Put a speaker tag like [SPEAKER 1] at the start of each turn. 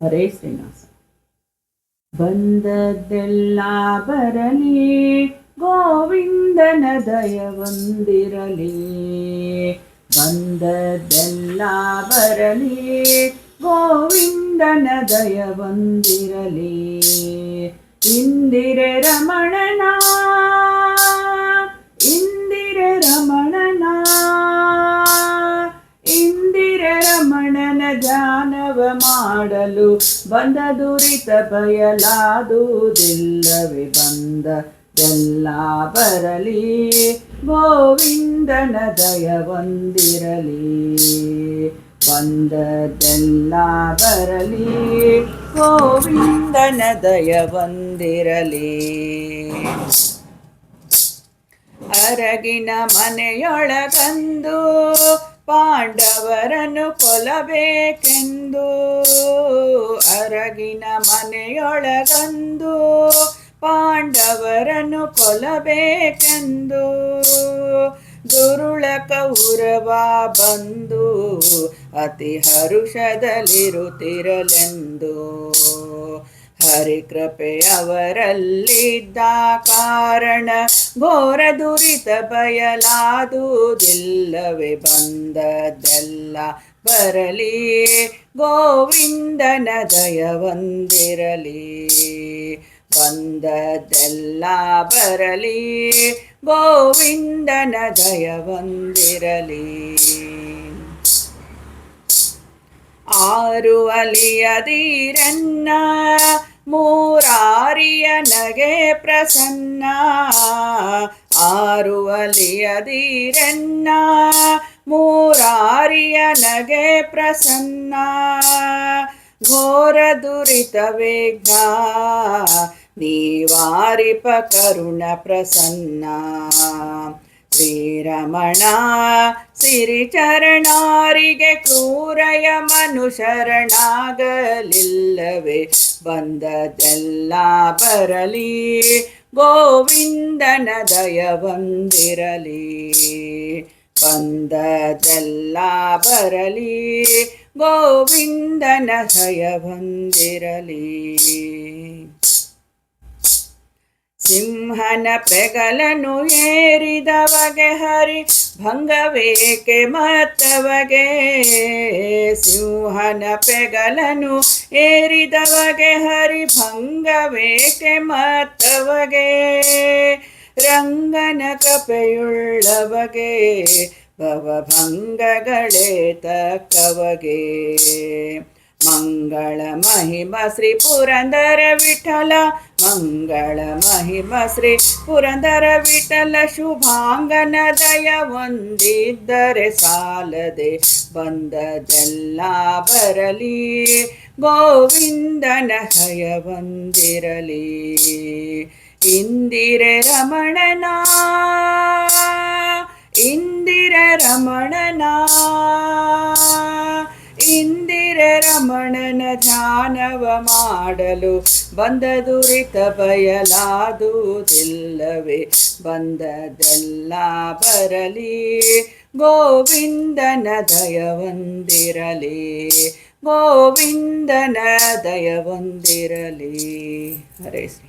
[SPEAKER 1] ಹರೇ ಶ್ರೀನಿವಾಸ ಬಂದದ್ದೆಲ್ಲ ಬರಲಿ, ಗೋವಿಂದನ ದಯವೊಂದಿರಲಿ ಬಂದದ್ದೆಲ್ಲ ಬರಲಿ, ಗೋವಿಂದನ ದಯವೊಂದಿರಲಿ ಇಂದಿರ ರಮಣನ ಇಂದಿರ ರಮಣನ ಇಂದಿರ ರಮಣನ ಧ್ಯಾನವ ಮಾಡಲು ಬಂದ ದುರಿತ ಬಯಲಾದುದಿಲ್ಲವೇ ಬಂದ ಎಲ್ಲ ಬರಲಿ. ಗೋವಿಂದನ ದಯವೊಂದಿರಲಿ ಬಂದದೆಲ್ಲ ಬರಲಿ. ಗೋವಿಂದನ ದಯವೊಂದಿರಲಿ ಅರಗಿನ ಮನೆಯೊಳಗಂದು ಪಾಂಡವರನ್ನು ಕೊಲ್ಲಬೇಕೆಂದು ಅರಗಿನ ಮನೆಯೊಳಗಂದು ಪಾಂಡವರನ್ನು ಕೊಲ್ಲಬೇಕೆಂದು ದುರುಳ ಕೌರವ ಬಂದು ಅತಿ ಹರುಷದಲ್ಲಿರುತ್ತಿರಲೆಂದು ಹರಿಕೃಪೆ ಅವರಲ್ಲಿದ್ದ ಕಾರಣ, ಘೋರ ದುರಿತ ಬಯಲಾದುದಿಲ್ಲವೇ ಬಂದದ್ದೆಲ್ಲ ಬರಲಿ, ಗೋವಿಂದನ ದಯವಂದಿರಲಿ ಬಂದದೆಲ್ಲ ಬರಲಿ, ಗೋವಿಂದನ ದಯವಂದಿರಲಿ ಆರು ಅಲಿಯದಿರನ್ನ ಮೂರಾರಿಯ ನಗೆ ಪ್ರಸನ್ನ ಆರು ಅಲಿಯದಿರನ್ನ ಮೂರಾರಿಯ ನಗೆ ಪ್ರಸನ್ನ ಘೋರ ದುರಿತ ವಿಘ್ನ ನೀವಾರಿಪ ಕರುಣ ಪ್ರಸನ್ನ. ಶ್ರೀರಮಣ, ಸಿರಿಚರಣಾರಿಗೆ ಕ್ರೂರಯ ಮನುಶರಣಾಗಲಿಲ್ಲವೇ. ಬಂದದೆಲ್ಲ ಬರಲಿ ಗೋವಿಂದನ ಬಂದಿರಲಿ. ಬಂದದೆಲ್ಲ ಬರಲಿ ಗೋವಿಂದನ ದಯವೊಂದಿರಲಿ ಸಿಂಹನ ಪೆಗಲನು ಏರಿದವಗೆ ಹರಿ, ಭಂಗವೇಕೆ ಮತ್ತವಗೆ ಸಿಂಹನ ಪೆಗಲನು ಏರಿದವಗೆ ಹರಿ, ಭಂಗವೇಕೆ ಮತ್ತವಗೆ ರಂಗನ ಕಪೆಯುಳ್ಳವಗೆ ಭವಭಂಗಗಳೇ ತಕ್ಕವಗೆ ಮಂಗಳ ಮಹಿಮ ಶ್ರೀ ಪುರಂದರ ವಿಠಲ, ಮಂಗಳ ಮಹಿಮ ಶ್ರೀ ಪುರಂದರ ವಿಠಲ, ಶುಭಾಂಗನ ದಯ ಒಂದಿದ್ದರೆ ಸಾಲದೆ ಬಂದದೆಲ್ಲ ಬರಲಿ. ಗೋವಿಂದನ ಹಯ ಬಂದಿರಲಿ ಇಂದಿರೆ ರಮಣನಾ, ಇಂದಿರ ರಮಣನ ರಮಣನ ಧ್ಯಾನವ ಮಾಡಲು ಬಂದ ದುರಿತ ಬಯಲಾದುದಿಲ್ಲವೇ? ಬಂದದೆಲ್ಲ ಬರಲಿ ಗೋವಿಂದನ ದಯವೊಂದಿರಲಿ ಗೋವಿಂದನ ದಯವೊಂದಿರಲಿ ಹರೇ ಶ್ರೀ